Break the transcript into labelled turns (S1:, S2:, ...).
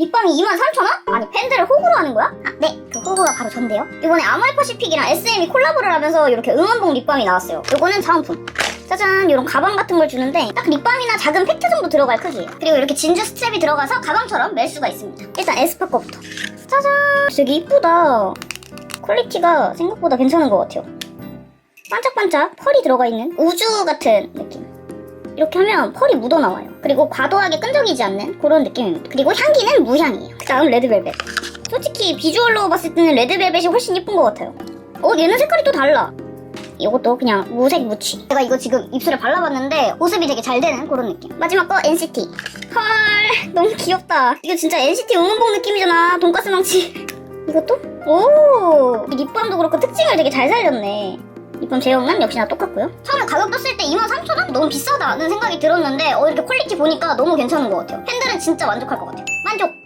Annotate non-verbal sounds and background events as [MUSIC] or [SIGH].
S1: 립밤이 23,000원? 아니 팬들을 호구로 하는 거야? 아, 네. 그 호구가 바로 전데요. 이번에 아모레퍼시픽이랑 SM이 콜라보를 하면서 이렇게 응원봉 립밤이 나왔어요. 요거는 사은품. 짜잔 이런 가방 같은 걸 주는데 딱 립밤이나 작은 팩트 정도 들어갈 크기예요. 그리고 이렇게 진주 스트랩이 들어가서 가방처럼 멜 수가 있습니다. 일단 에스쁘 거부터. 짜잔 되게 이쁘다. 퀄리티가 생각보다 괜찮은 것 같아요. 반짝반짝 펄이 들어가 있는 우주 같은 느낌. 이렇게 하면 펄이 묻어나와요. 그리고 과도하게 끈적이지 않는 그런 느낌입니다. 그리고 향기는 무향이에요. 그 다음 레드벨벳. 솔직히 비주얼로 봤을 때는 레드벨벳이 훨씬 예쁜 것 같아요. 어, 얘는 색깔이 또 달라. 이것도 그냥 무색 무취. 제가 이거 지금 입술에 발라봤는데 보습이 되게 잘 되는 그런 느낌. 마지막 거 NCT. 헐, 너무 귀엽다. 이거 진짜 NCT 응원봉 느낌이잖아. 돈가스 망치. [LAUGHS] 이것도? 오! 이 립밤도 그렇고 특징을 되게 잘 살렸네. 립밤 제형은 역시나 똑같고요. 처음에 가격 떴을 때 23,000원? 너무 비싸다는 생각이 들었는데 어, 이렇게 퀄리티 보니까 너무 괜찮은 것 같아요. 팬들은 진짜 만족할 것 같아요. 만족!